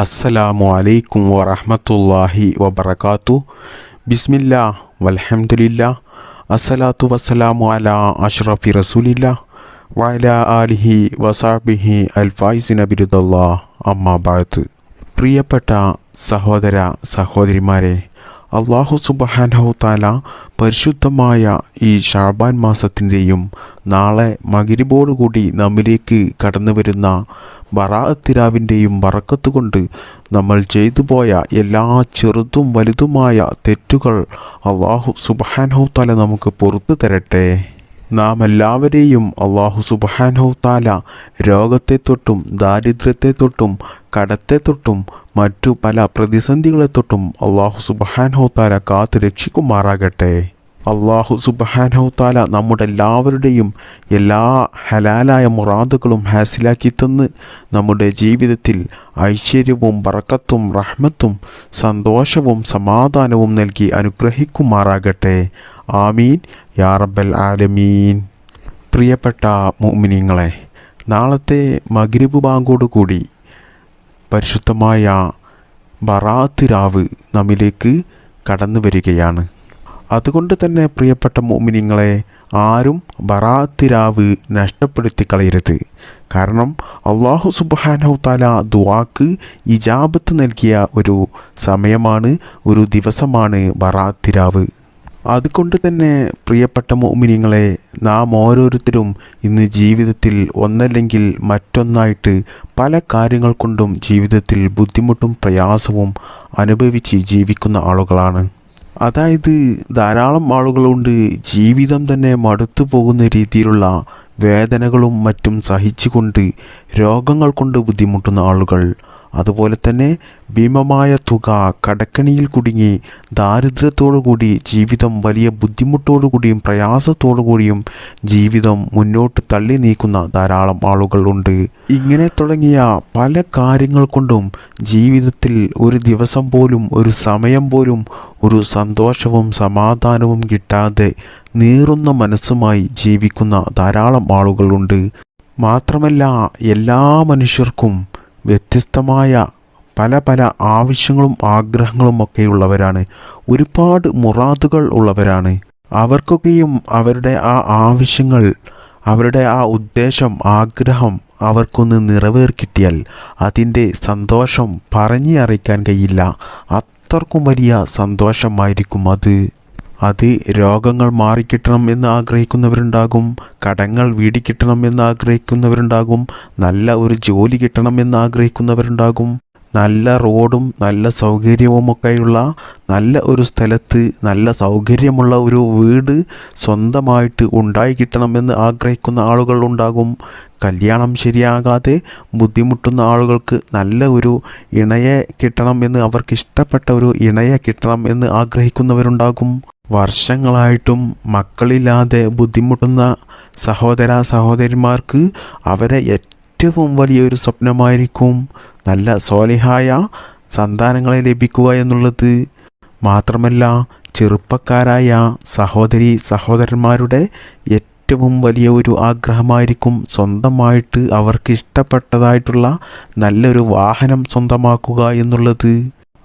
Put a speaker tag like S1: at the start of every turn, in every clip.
S1: അസ്സലാമു അലൈക്കും വറഹമത്തല്ലാഹി വബർക്കാത്തു ബിസ്മില്ല വലഹമുല്ല അസ്സലാത്തു വസ്സലാമു അല അഷ്റഫി റസൂലില്ല വഅല ആലിഹി വസാബിഹി അൽഫായിസിന ബിരുദല്ലാ അമ്മ ബാത്ത് പ്രിയപ്പെട്ട സഹോദര സഹോദരിമാരെ അള്ളാഹു സുബഹാനഹു താല പരിശുദ്ധമായ ഈ ഷാബാൻ മാസത്തിന്റെയും നാളെ മകിരിബോടുകൂടി നമ്മിലേക്ക് കടന്നു വരുന്ന ബറാഅത്തിരാവിന്റെയും വറക്കത്ത് കൊണ്ട് നമ്മൾ ചെയ്തു പോയ എല്ലാ ചെറുതും വലുതുമായ തെറ്റുകൾ അള്ളാഹു സുബഹാനഹു താല നമുക്ക് പുറത്തു തരട്ടെ. നാം എല്ലാവരെയും അള്ളാഹു സുബാനോ താല രോഗത്തെ തൊട്ടും ദാരിദ്ര്യത്തെ തൊട്ടും കടത്തെ തൊട്ടും മറ്റു പല പ്രതിസന്ധികളെ തൊട്ടും അള്ളാഹു സുബാനോ താല കാത്തു രക്ഷിക്കുമാറാകട്ടെ അള്ളാഹു സുബാനോ താല നമ്മുടെ എല്ലാവരുടെയും എല്ലാ ഹലാലായ മുറാദുകളും ഹാസിലാക്കി തന്ന് നമ്മുടെ ജീവിതത്തിൽ ഐശ്വര്യവും ബറക്കത്തും റഹ്മത്തും സന്തോഷവും സമാധാനവും നൽകി അനുഗ്രഹിക്കുമാറാകട്ടെ. ആമീൻ. യാ റബ്ബൽ ആലമീൻ. പ്രിയപ്പെട്ട മോമിനിങ്ങളെ നാളത്തെ മഗ്രിബ് ബാങ്കോടുകൂടി പരിശുദ്ധമായ ബറാത്ത് രാവ് നമ്മിലേക്ക് കടന്നു വരികയാണ് അതുകൊണ്ട് തന്നെ പ്രിയപ്പെട്ട മോമിനിങ്ങളെ ആരും ബറാത്തിരാവ് നഷ്ടപ്പെടുത്തി കളയരുത്. കാരണം അള്ളാഹു സുബാനഹുത്താല ദുവാക്ക് ഇജാബത്ത് നൽകിയ ഒരു സമയമാണ് ഒരു ദിവസമാണ് ബറാത്തിരാവ് അതുകൊണ്ട് തന്നെ പ്രിയപ്പെട്ട മോമിനിങ്ങളെ നാം ഓരോരുത്തരും ഇന്ന് ജീവിതത്തിൽ ഒന്നല്ലെങ്കിൽ മറ്റൊന്നായിട്ട് പല കാര്യങ്ങൾ കൊണ്ടും ജീവിതത്തിൽ ബുദ്ധിമുട്ടും പ്രയാസവും അനുഭവിച്ച് ജീവിക്കുന്ന ആളുകളാണ്. അതായത് ധാരാളം ആളുകളുണ്ട് ജീവിതം തന്നെ മടുത്തു പോകുന്ന രീതിയിലുള്ള വേദനകളും മറ്റും സഹിച്ചുകൊണ്ട് രോഗങ്ങൾ കൊണ്ട് ബുദ്ധിമുട്ടുന്ന ആളുകൾ. അതുപോലെ തന്നെ ഭീമമായ തുക കടക്കണിയിൽ കുടുങ്ങി ദാരിദ്ര്യത്തോടുകൂടി ജീവിതം വലിയ ബുദ്ധിമുട്ടോടുകൂടിയും പ്രയാസത്തോടുകൂടിയും ജീവിതം മുന്നോട്ട് തള്ളി നീക്കുന്ന ധാരാളം ആളുകളുണ്ട്. ഇങ്ങനെ തുടങ്ങിയ പല കാര്യങ്ങൾ കൊണ്ടും ജീവിതത്തിൽ ഒരു ദിവസം പോലും ഒരു സമയം പോലും ഒരു സന്തോഷവും സമാധാനവും കിട്ടാതെ നീറുന്ന മനസ്സുമായി ജീവിക്കുന്ന ധാരാളം ആളുകളുണ്ട്. മാത്രമല്ല എല്ലാ മനുഷ്യർക്കും വ്യത്യസ്തമായ പല പല ആവശ്യങ്ങളും ആഗ്രഹങ്ങളും ഒക്കെ ഉള്ളവരാണ് ഒരുപാട് മുറാദുകൾ ഉള്ളവരാണ്. അവർക്കൊക്കെയും അവരുടെ ആ ആവശ്യങ്ങൾ അവരുടെ ആ ഉദ്ദേശം ആഗ്രഹം അവർക്കൊന്ന് നിറവേർ കിട്ടിയാൽ അതിന്റെ സന്തോഷം പറഞ്ഞ് അറിയിക്കാൻ കഴിയില്ല. അത്രക്കും വലിയ സന്തോഷമായിരിക്കും അത്. അത് രോഗങ്ങൾ മാറിക്കിട്ടണം എന്ന് ആഗ്രഹിക്കുന്നവരുണ്ടാകും കടങ്ങൾ വീടിക്കിട്ടണം എന്ന് ആഗ്രഹിക്കുന്നവരുണ്ടാകും നല്ല ഒരു ജോലി കിട്ടണം എന്ന് ആഗ്രഹിക്കുന്നവരുണ്ടാകും. നല്ല റോഡും നല്ല സൗകര്യവുമൊക്കെയുള്ള നല്ല ഒരു സ്ഥലത്ത് നല്ല സൗകര്യമുള്ള ഒരു വീട് സ്വന്തമായിട്ട് ഉണ്ടായി കിട്ടണമെന്ന് ആഗ്രഹിക്കുന്ന ആളുകൾ ഉണ്ടാകും. കല്യാണം ശരിയാകാതെ ബുദ്ധിമുട്ടുന്ന ആളുകൾക്ക് നല്ല ഒരു ഇണയെ കിട്ടണം എന്ന് അവർക്ക് ഇഷ്ടപ്പെട്ട ഒരു ഇണയെ കിട്ടണം എന്ന് ആഗ്രഹിക്കുന്നവരുണ്ടാകും. വർഷങ്ങളായിട്ടും മക്കളില്ലാതെ ബുദ്ധിമുട്ടുന്ന സഹോദര സഹോദരിമാർക്ക് അവരെ ഏറ്റവും വലിയൊരു സ്വപ്നമായിരിക്കും നല്ല സോലിഹായ സന്താനങ്ങളെ ലഭിക്കുക എന്നുള്ളത്. മാത്രമല്ല ചെറുപ്പക്കാരായ സഹോദരി സഹോദരന്മാരുടെ ഏറ്റവും വലിയ ഒരു ആഗ്രഹമായിരിക്കും സ്വന്തമായിട്ട് അവർക്ക് ഇഷ്ടപ്പെട്ടതായിട്ടുള്ള നല്ലൊരു വാഹനം സ്വന്തമാക്കുക എന്നുള്ളത്.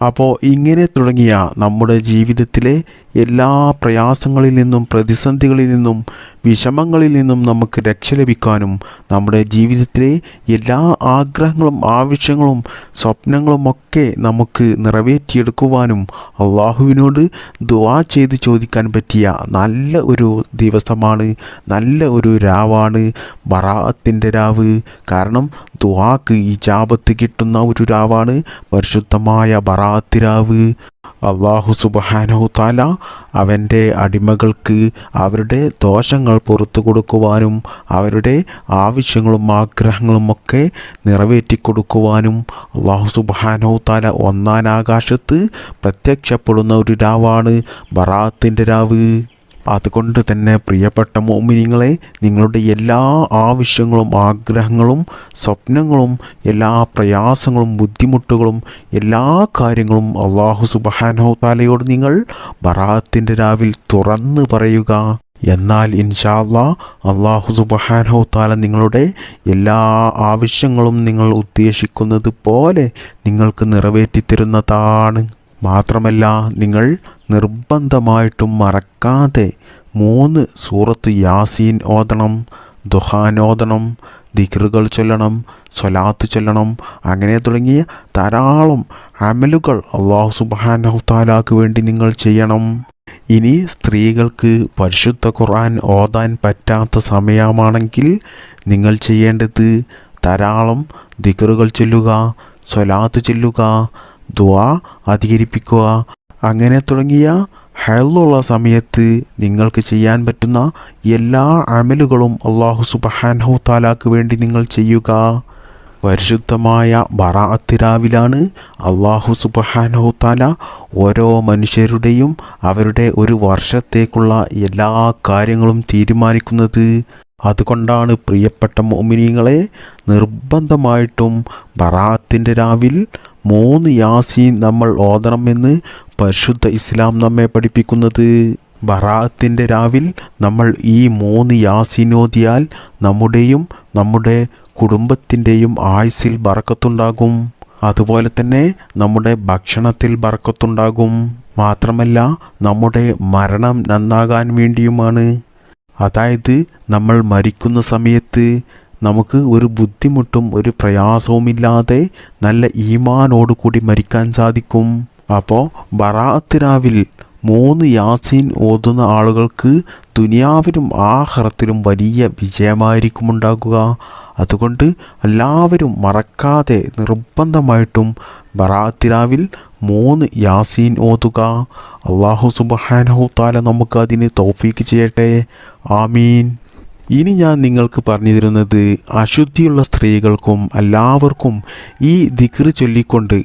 S1: അപ്പോൾ ഇങ്ങനെ തുടങ്ങിയ നമ്മുടെ ജീവിതത്തിലെ എല്ലാ പ്രയാസങ്ങളിൽ നിന്നും പ്രതിസന്ധികളിൽ നിന്നും വിഷമങ്ങളിൽ നിന്നും നമുക്ക് രക്ഷ ലഭിക്കാനും നമ്മുടെ ജീവിതത്തിലെ എല്ലാ ആഗ്രഹങ്ങളും ആവശ്യങ്ങളും സ്വപ്നങ്ങളും ഒക്കെ നമുക്ക് നിറവേറ്റിയെടുക്കുവാനും അള്ളാഹുവിനോട് ദുവാ ചെയ്ത് ചോദിക്കാൻ പറ്റിയ നല്ല ഒരു ദിവസമാണ് നല്ല ഒരു രാവാണ് ബറാത്തിന്റെ രാവ്. കാരണം ദുവാക്ക് ഈ ജാപത്ത് കിട്ടുന്ന ഒരു രാവാണ് പരിശുദ്ധമായ ബറാത്ത് രാവ്. അള്ളാഹു സുബഹാനഹു താല അവന്റെ അടിമകൾക്ക് അവരുടെ ദോഷങ്ങൾ പുറത്തു കൊടുക്കുവാനും അവരുടെ ആവശ്യങ്ങളും ആഗ്രഹങ്ങളും ഒക്കെ നിറവേറ്റി കൊടുക്കുവാനും അള്ളാഹു സുബഹാനഹു താല ഒന്നാനാകാശത്ത് പ്രത്യക്ഷപ്പെടുന്ന ഒരു രാവാണ് ബറാത്തിന്റെ രാവ്. അതുകൊണ്ട് തന്നെ പ്രിയപ്പെട്ട മോമിനിങ്ങളെ നിങ്ങളുടെ എല്ലാ ആവശ്യങ്ങളും ആഗ്രഹങ്ങളും സ്വപ്നങ്ങളും എല്ലാ പ്രയാസങ്ങളും ബുദ്ധിമുട്ടുകളും എല്ലാ കാര്യങ്ങളും അള്ളാഹു സുബഹാനോ താലയോട് നിങ്ങൾ ബറാത്തിന്റെ രാവിൽ തുറന്ന് പറയുക. എന്നാൽ ഇൻഷാല്ലാ അള്ളാഹു സുബഹാനോ താല നിങ്ങളുടെ എല്ലാ ആവശ്യങ്ങളും നിങ്ങൾ ഉദ്ദേശിക്കുന്നത് പോലെ നിങ്ങൾക്ക് നിറവേറ്റിത്തരുന്നതാണ്. മാത്രമല്ല നിങ്ങൾ നിർബന്ധമായിട്ടും മറക്കാതെ മൂന്ന് സൂറത്ത് യാസീൻ ഓതണം ദുഹാനോദനം ദിക്റുകൾ ചൊല്ലണം സ്വലാത്ത് ചൊല്ലണം അങ്ങനെ തുടങ്ങിയ ധാരാളം അമലുകൾ അള്ളാഹു സുബാനഹുത്താലാക്ക് വേണ്ടി നിങ്ങൾ ചെയ്യണം. ഇനി സ്ത്രീകൾക്ക് പരിശുദ്ധ ഖുർആൻ ഓതാൻ പറ്റാത്ത സമയമാണെങ്കിൽ നിങ്ങൾ ചെയ്യേണ്ടത് ധാരാളം ദിക്റുകൾ ചൊല്ലുക സ്വലാത്ത് ചൊല്ലുക ദുആ അധികരിപ്പിക്കുക. അങ്ങനെ തുടങ്ങിയ ഹെലുള്ള സമയത്ത് നിങ്ങൾക്ക് ചെയ്യാൻ പറ്റുന്ന എല്ലാ അമലുകളും അള്ളാഹു സുബഹാൻഹു താലാക്ക് വേണ്ടി നിങ്ങൾ ചെയ്യുക. പരിശുദ്ധമായ ബറാഅത്തിരാവിലാണ് അള്ളാഹു സുബഹാനഹു താല ഓരോ മനുഷ്യരുടെയും അവരുടെ ഒരു വർഷത്തേക്കുള്ള എല്ലാ കാര്യങ്ങളും തീരുമാനിക്കുന്നത്. അതുകൊണ്ടാണ് പ്രിയപ്പെട്ട മോമിനിയങ്ങളെ നിർബന്ധമായിട്ടും ബറാത്തിന്റെ രാവിൽ മൂന്ന് യാസീൻ നമ്മൾ ഓതണമെന്ന് പരിശുദ്ധ ഇസ്ലാം നമ്മെ പഠിപ്പിക്കുന്നത്. ബറാത്തിന്റെ രാവിൽ നമ്മൾ ഈ മൂന്ന് യാസീനോതിയാൽ നമ്മുടെയും നമ്മുടെ കുടുംബത്തിന്റെയും ആയുസിൽ ബറക്കത്തുണ്ടാകും. അതുപോലെ തന്നെ നമ്മുടെ ഭക്ഷണത്തിൽ ബറക്കത്തുണ്ടാകും. മാത്രമല്ല നമ്മുടെ മരണം നന്നാകാൻ വേണ്ടിയുമാണ്. അതായത് നമ്മൾ മരിക്കുന്ന സമയത്ത് നമുക്ക് ഒരു ബുദ്ധിമുട്ടും ഒരു പ്രയാസവുമില്ലാതെ നല്ല ഈമാനോട് കൂടി മരിക്കാൻ സാധിക്കും. അപ്പോൾ ബറാത്തിരാവിൽ മൂന്ന് യാസീൻ ഓതുന്ന ആളുകൾക്ക് ദുനിയാവിലും ആഹ്റത്തിലും വലിയ വിജയമായിരിക്കും ഉണ്ടാകുക അതുകൊണ്ട് എല്ലാവരും മറക്കാതെ നിർബന്ധമായിട്ടും ബറാത്തിരാവിൽ മൂന്ന് യാസീൻ ഓതുക. അള്ളാഹു സുബഹാനഹു താല നമുക്ക് അതിന് തോഫീക്ക് ചെയ്യട്ടെ. ആമീൻ. ഇനി ഞാൻ നിങ്ങൾക്ക് പറഞ്ഞു തരുന്നത് അശുദ്ധിയുള്ള സ്ത്രീകൾക്കും എല്ലാവർക്കും ഈ ദിക്റ് ചൊല്ലിക്കൊണ്ട്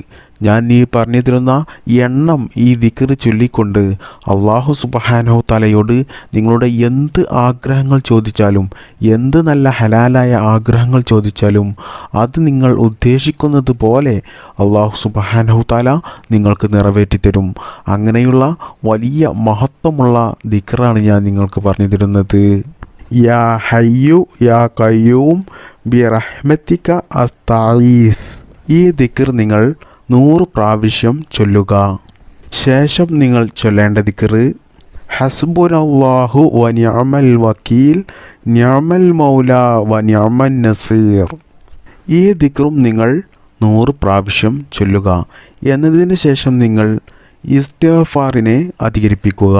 S1: ഞാൻ ഈ പറഞ്ഞു തരുന്ന എണ്ണം ഈ ദിക്ർ ചൊല്ലിക്കൊണ്ട് അള്ളാഹു സുബഹാനോ തലയോട് നിങ്ങളുടെ എന്ത് ആഗ്രഹങ്ങൾ ചോദിച്ചാലും എന്ത് നല്ല ഹലാലായ ആഗ്രഹങ്ങൾ ചോദിച്ചാലും അത് നിങ്ങൾ ഉദ്ദേശിക്കുന്നത് പോലെ അള്ളാഹു സുബഹാനോ താല നിങ്ങൾക്ക് നിറവേറ്റിത്തരും അങ്ങനെയുള്ള വലിയ മഹത്വമുള്ള ദിക്റാണ് ഞാൻ നിങ്ങൾക്ക് പറഞ്ഞു തരുന്നത് യാ ഹയ്യു യാ കയ്യൂം ബി റഹ്മത്തിക അസ്തായീസ് ഈ ദിക്ർ നിങ്ങൾ നൂറ് പ്രാവശ്യം ചൊല്ലുക. ശേഷം നിങ്ങൾ ചൊല്ലേണ്ട ദിക്ർ ഹസ്ബുനല്ലാഹു വ നിഅമൽ വക്കീൽ നിഅമൽ മൗല വ നിഅമൻ നസീർ. ഈ ദിക്റും നിങ്ങൾ നൂറ് പ്രാവശ്യം ചൊല്ലുക. എന്നതിന് ശേഷം നിങ്ങൾ ഇസ്തിഫാറിനെ അധികരിപ്പിക്കുക.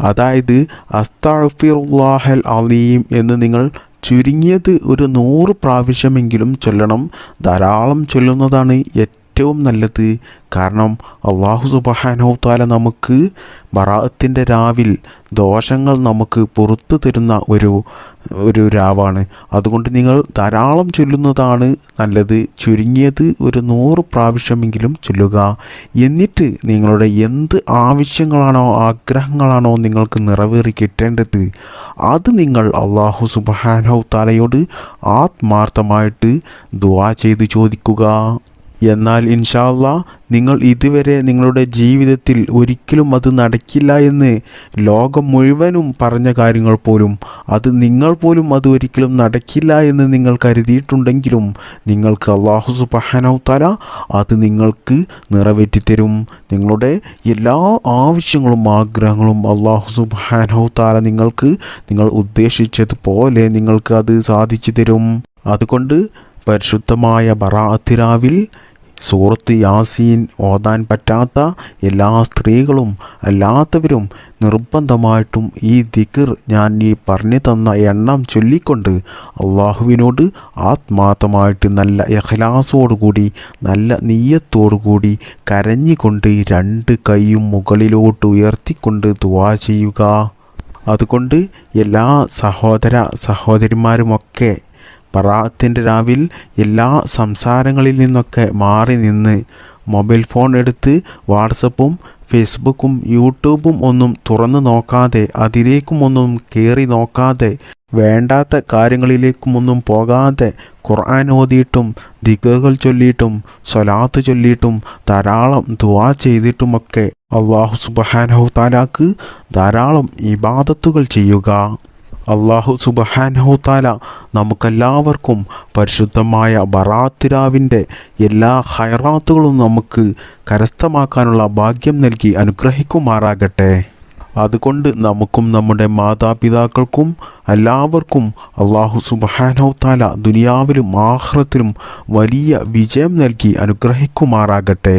S1: അതായത് അസ്താഫിറുല്ലാഹൽ അലീം എന്ന് നിങ്ങൾ ചുരുങ്ങിയത് ഒരു നൂറ് പ്രാവശ്യമെങ്കിലും ചൊല്ലണം. ധാരാളം ചൊല്ലുന്നതാണ് ഏറ്റവും നല്ലത്. കാരണം അള്ളാഹു സുബഹാനോ താല നമുക്ക് ബറാഅത്തിന്റെ രാവിൽ ദോഷങ്ങൾ നമുക്ക് പുറത്തു തരുന്ന ഒരു ഒരു രാവാണ്. അതുകൊണ്ട് നിങ്ങൾ ധാരാളം ചൊല്ലുന്നതാണ് നല്ലത്. ചുരുങ്ങിയത് ഒരു നൂറ് പ്രാവശ്യമെങ്കിലും ചൊല്ലുക. എന്നിട്ട് നിങ്ങളുടെ എന്ത് ആവശ്യങ്ങളാണോ ആഗ്രഹങ്ങളാണോ നിങ്ങൾക്ക് നിറവേറി കിട്ടേണ്ടത് അത് നിങ്ങൾ അള്ളാഹു സുബഹാനോ താലയോട് ആത്മാർത്ഥമായിട്ട് ദുവാ ചെയ്ത് ചോദിക്കുക. എന്നാൽ ഇൻഷാല്ല നിങ്ങൾ ഇതുവരെ നിങ്ങളുടെ ജീവിതത്തിൽ ഒരിക്കലും അത് നടക്കില്ല എന്ന് ലോകം മുഴുവനും പറഞ്ഞ കാര്യങ്ങൾ പോലും അത് നിങ്ങൾ പോലും അത് ഒരിക്കലും നടക്കില്ല എന്ന് നിങ്ങൾ കരുതിയിട്ടുണ്ടെങ്കിലും നിങ്ങൾക്ക് അള്ളാഹു സുബാനൗത്താല അത് നിങ്ങൾക്ക് നിറവേറ്റിത്തരും നിങ്ങളുടെ എല്ലാ ആവശ്യങ്ങളും ആഗ്രഹങ്ങളും അള്ളാഹു സുബാനൗത്താല നിങ്ങൾക്ക് നിങ്ങൾ ഉദ്ദേശിച്ചതുപോലെ നിങ്ങൾക്ക് അത് സാധിച്ചു തരും. അതുകൊണ്ട് പരിശുദ്ധമായ ബറാത്തിരാവിൽ സൂറത്ത് യാസീൻ ഓതാൻ പറ്റാത്ത എല്ലാ സ്ത്രീകളും അല്ലാത്തവരും നിർബന്ധമായിട്ടും ഈ ദിക്ർ ഞാൻ ഈ പറഞ്ഞു തന്ന എണ്ണം ചൊല്ലിക്കൊണ്ട് അള്ളാഹുവിനോട് ആത്മാർത്ഥമായിട്ട് നല്ല എഹ്ലാസോടുകൂടി നല്ല നീയത്തോടുകൂടി കരഞ്ഞുകൊണ്ട് രണ്ട് കൈയും മുകളിലോട്ട് ഉയർത്തിക്കൊണ്ട് ദുവാ ചെയ്യുക. അതുകൊണ്ട് എല്ലാ സഹോദര സഹോദരിമാരുമൊക്കെ പറാത്തിന്റെ രാവിൽ എല്ലാ സംസാരങ്ങളിൽ നിന്നൊക്കെ മാറി നിന്ന് മൊബൈൽ ഫോൺ എടുത്ത് വാട്സപ്പും ഫേസ്ബുക്കും യൂട്യൂബും ഒന്നും തുറന്നു നോക്കാതെ അതിലേക്കും ഒന്നും കയറി നോക്കാതെ വേണ്ടാത്ത കാര്യങ്ങളിലേക്കുമൊന്നും പോകാതെ ഖുർആൻ ഓതിയിട്ടും ദിഗകൾ ചൊല്ലിയിട്ടും സ്വലാത്ത് ചൊല്ലിയിട്ടും ധാരാളം ദുവാ ചെയ്തിട്ടുമൊക്കെ അള്ളാഹു സുബഹാനഹു താലാക്ക് ധാരാളം ഇബാദത്തുകൾ ചെയ്യുക. അള്ളാഹു സുബഹാനഹു താല നമുക്കെല്ലാവർക്കും പരിശുദ്ധമായ ബറാത്തിരാവിന്റെ എല്ലാ ഹൈറാത്തുകളും നമുക്ക് കരസ്ഥമാക്കാനുള്ള ഭാഗ്യം നൽകി അനുഗ്രഹിക്കുമാറാകട്ടെ. അതുകൊണ്ട് നമുക്കും നമ്മുടെ മാതാപിതാക്കൾക്കും എല്ലാവർക്കും അള്ളാഹു സുബഹാനഹു താല ദുനിയാവിലും ആഹ്റത്തിലും വലിയ വിജയം നൽകി അനുഗ്രഹിക്കുമാറാകട്ടെ.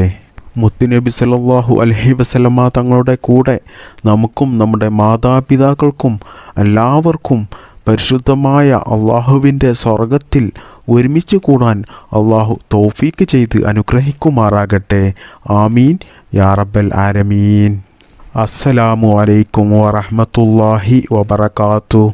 S1: മുത്തുനബി സല്ലല്ലാഹു അലഹി വസല്ലമ തങ്ങളുടെ കൂടെ നമുക്കും നമ്മുടെ മാതാപിതാക്കൾക്കും എല്ലാവർക്കും പരിശുദ്ധമായ അള്ളാഹുവിന്റെ സ്വർഗത്തിൽ ഒരുമിച്ച് കൂടാൻ അള്ളാഹു തൗഫീക്ക് ചെയ്ത് അനുഗ്രഹിക്കുമാറാകട്ടെ. ആമീൻ. യാറബൽ ആരമീൻ അസ്സലാമു അലൈക്കും വറഹ്മത്തുള്ളാഹി വബറകാതുഹു